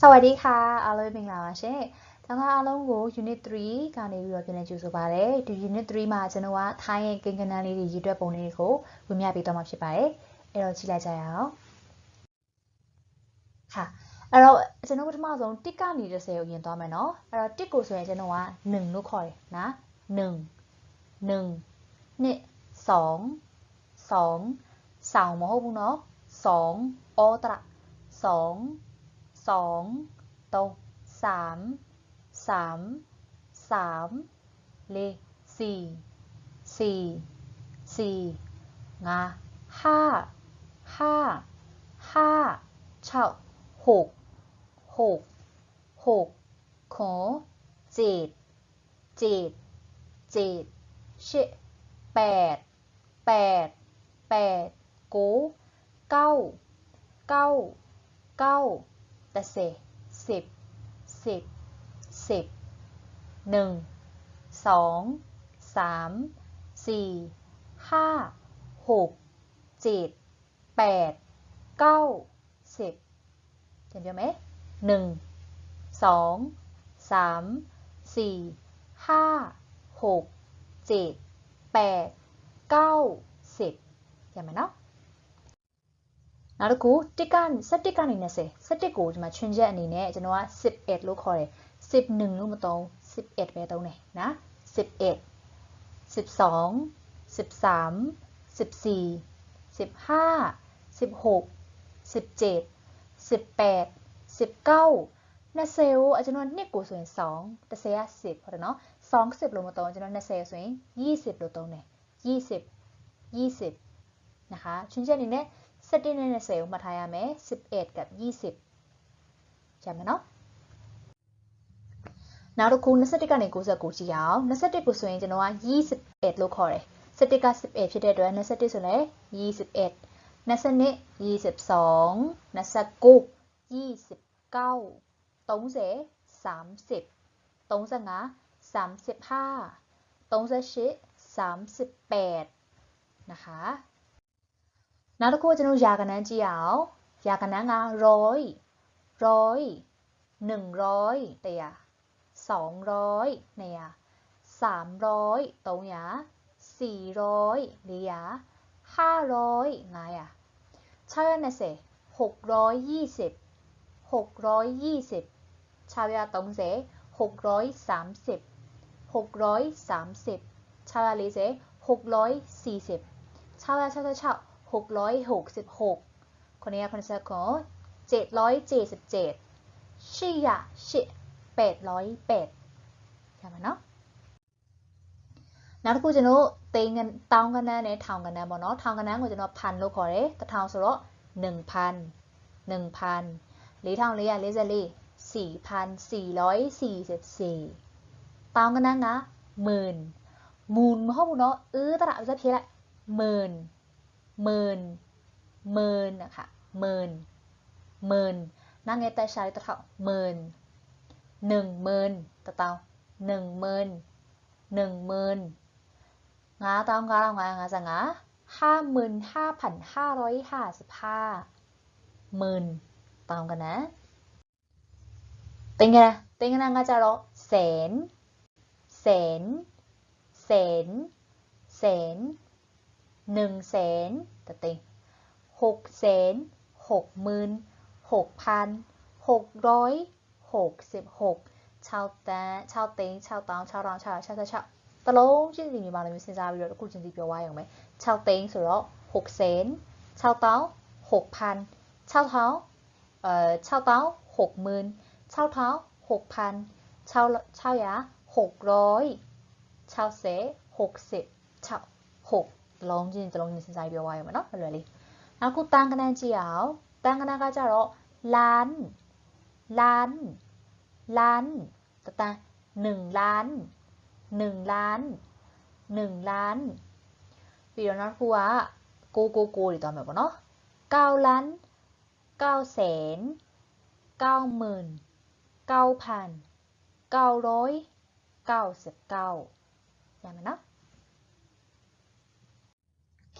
စวัสดีค่ะအားလုံးမင်္ဂလာပါရှင်။ကျွန်တော်အားလုံးကို unit 3ကနေပြီးတော့ပြန်လည်ကြိုဆိုပါရစေ။ဒီ unit 3မှာကျွန်တော်ကထိုင်းရဲ့ကိန်းဂဏန်းလေးတွေရည်တွက်ပုံလေးတွေကိုဝင်ပြပေးတော့မှာဖြစ်ပါတယ်။အဲ့တော့ကြည့်လိုက်ကြရအောင်။ဟာအဲ့တော့ကျွန်တော်ပထမဆုံး1ကနေ30ကိုရင်သွားမယ်နော်။အဲ့တော့1ကိုဆိုရင်ကျွန်တော်က1လို့ခေါ်တယ်နော်။1 1 2 2 2ဆောင်မဟုတ်ဘူးနော်။2ဩတရ2สองตสามสามสามเลสี่สี่สี่งาห้าห้าห้าเฉาหกหกหกขอเจ็ดเจ็ดเจ็ดเชแปดแปดแปดกูเก้าเก้าเก้าตะเสสิบสิบสิบหนึ่งสองสามสี่ห้าหกเจ็ดแปดเก้าสิบเห็นไหมหนึ่งสองสามสี่ห้าหกเจ็ดแปดเก้าสิบเห็นไหมเนาะนาดูีနောက်တစ်ခု1က71ကနေ20 71ကိิဒီမှာခြွင်ချက်အနေနဲ့ကျွန်တော်က18လို့ခေสิบယ်11လို့มသုံး18ပဲသုံးတယ်နော်11 12 13 14 15 16 17 18 19นาเซลอ่ะจำนวนี1กูส่วนสองแต่เซสิบเพราะเนาะสองสิบลงมาตรงจำนวน20ส่วนยี่สิบลงตรงเนี่ยี่สิบนะคะชินเจนี่เนี่ยดินในเซลมาทายาเม11 กับ 20 ใช่ไหมเนาะนาทุกคณนักสติการในกุศะกุจียาวนักสติกูส่วนใหญ่จะนว่า 21 ลูกคอเลยสติกา11ชิดเดีด้วยนักสติส่วนใหญ่21นักเสนิ22 นักสกุก 29 ตงเส 30 ตงสังหะ35 ตงเสชิ 38 นะคะนาာက်คစจะนကျွန်တกั်นัခိုငยาှုန်းကนั့ร้อยร้อยหนึ่งร้อยเตียสองร้อยเนี่ยสามร้อยตรงเนี้ยสี่ร้อยเลียห้าร้อยไงอะเชื่อนะสิหกร้อยยี่สิบหกร้อยยี่สิบชาวยาตรงเสหกร้อยสามสิบหกร้อยสามสิบชาวยาลีเสหกร้อยสี่สิบชาวยาชาวชาว666 คนนี้คนสะกด777 ชิอยะ ชิ808ใช่ไหมเนาะนักกูจะโน้ตีเงินตองกันนะเนี่ยทองกันนะบอเนาะทองกันนะกูจะโน้พันโลขอเดแตะทองสุะหนึ่งพันหนึ่งพันหรือทองหรืออะเลซาลีสี่พันสี่ร้อยสี่สิบสี่ตองกันนะงะหมื่นหมื่นมาห้องุญเนาะเออตะระจะเพี้ยละหมื่นเม่นเม่นนะคะเม่นเม่นนั่งไงแต่ใช้ตะเข่าหม่นหนึ่งเม่นตะเตาหนึ่งเม่นหนึ่งเม่นงาตามกาลองงางาจังงาห้าหมื่นห้าพันห้าร้อยห้าสิบห้าหมื่นตามกันนะเต็งกันนะเต็งกันนะงาจะร้อแสนแสนแสนแสนหนึ่งแสนตะเต็งหกแสนหกหมื่นหกพันหกร้อยหกสิบหกชาวแตชาวเต็งชาวตองชาวรองชาวชาวชาวตลงจริงๆมีบางเรื่องมีเซนซาวิโรดกูจริงงเปียวไว้อย่างไหมชาวเต็งสุดแล้วหกแสนชาวตอาหกพันชาวเท้าเอ่อชาวตอาหกหมื่นชาวเท้าหกพันชาวชาวยาหกร้อยชาวเสหกสิบชาวหกลองจริงจะลองยนจริงใจเบียวไว้มาเนาะเลยเลยนะคุณตั้งคะแนนเฉียวตั้งคะแนนก็จะรอล้าน ล้าน ล้านตั้งแต่หนึ่งล้านหนึ่งล้านหนึ่งล้านปีโดนัวคัว่กูกูกูหรือตัวแบบว่าเนาะเก้าล้านเก้าแสนเก้าหมื่นเก้าพันเก้าร้อยเก้าสิบเก้าใช่ไหมเนาะ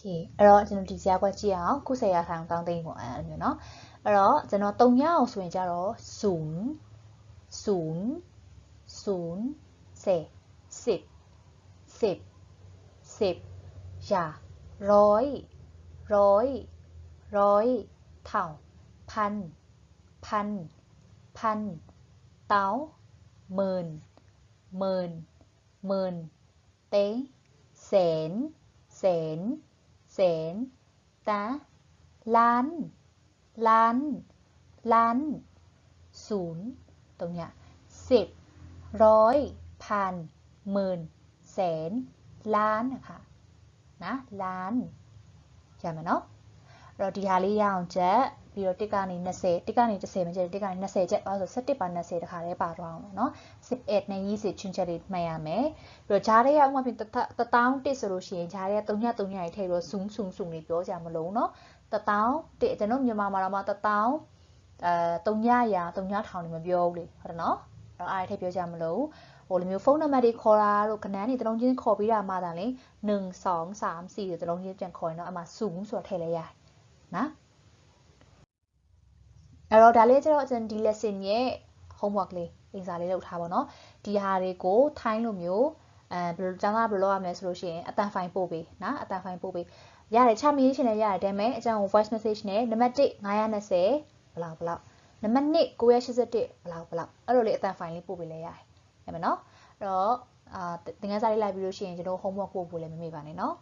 คเราจะนำที่เสียกว่าเจ้ากุเสียทางต่างตีหัวอันอยูเนาะเราจะนำตรงยาส่วนจะรอศูนย์ศูนย์ศูนย์เศษสิบสิบสิบอย่าร้อยร้อยร้อยเท่าพัน พัน พัน เต้าหมื่นหมื่นหมื่นเต้แสนแสนเสนตะล้าน ล้าน ล้าน ศูนย์ ตรงเนี้ยสิบ ร้อย พันหมื่นแสนล้านนะคะนะ ล้านใช่ไหมเนาะเราที่หาลียาวจะပြီးတော့တစ်ကနေ20တစ်ကနေ30မကျတစ်ကနေ20ကျအဲဆို17ပါ20တခါတည်းပါသွားအောင်ပေါ့နော်18နဲ့20ချင်းချက်လေးမှတ်ရမယ်ပြီးတော့ဂျားတဲ့ရဥပမာပြင်1001ဆိုလို့ရှိရင်ဂျားတဲ့3ည3ညကြီးထည့်ပြီးတော့ zoom zoom zoom လေးပြောကြမလို့နော်1001ကျွန်တော်မြန်မာမှာတော့မှ1000အဲ3ညရာ3ညထောင်နေမပြောဘူးလေဟုတ်တယ်နော်အဲ့အားထည့်ပြောကြမလို့ဟိုလိုမျိုးဖုန်းနံပါတ်တွေခေါ်တာတို့ကဏ္ဍတွေတလုံးချင်းခေါ်ပေးတာမှသာလေ1 2 3 4ဒီတလုံးချင်းပြန်ခေါ်ရင်တော့အမှ zoom ဆိုတော့ထည့်လဲရတယ်နော်အဲ့တော့ဒါလေးကျတော့ကျွန်တော်ဒီ lesson ရဲ့ homework လေးအင်စာလေးလုပ်ထားပါတော့ဒီဟာတွေကိုထိုင်းလိုမျိုးအဲဘယ်လိုကျောင်းသားဘယ်လိုလုပ်ရမလဲဆိုလို့ရှိရင်အတန်ဖိုင်ပို့ပေးနော်အတန်ဖိုင်ပို့ပေးရတယ်ချမေးရှင်လည်းရတယ်ဒါပေမဲ့အကြောင်း voice message နဲ့နံပါတ်1 920ဘလောက်ဘလောက်နံပါတ်2 981ဘလောက်ဘလောက်အဲ့လိုလေးအတန်ဖိုင်လေးပို့ပေးလဲရတယ်ဟဲ့မနော်အဲ့တော့အာသင်ခန်းစာလေးလိုက်ပြီးလို့ရှိရင်ကျွန်တော် homework ပို့ဖို့လည်းမမေ့ပါနဲ့နော်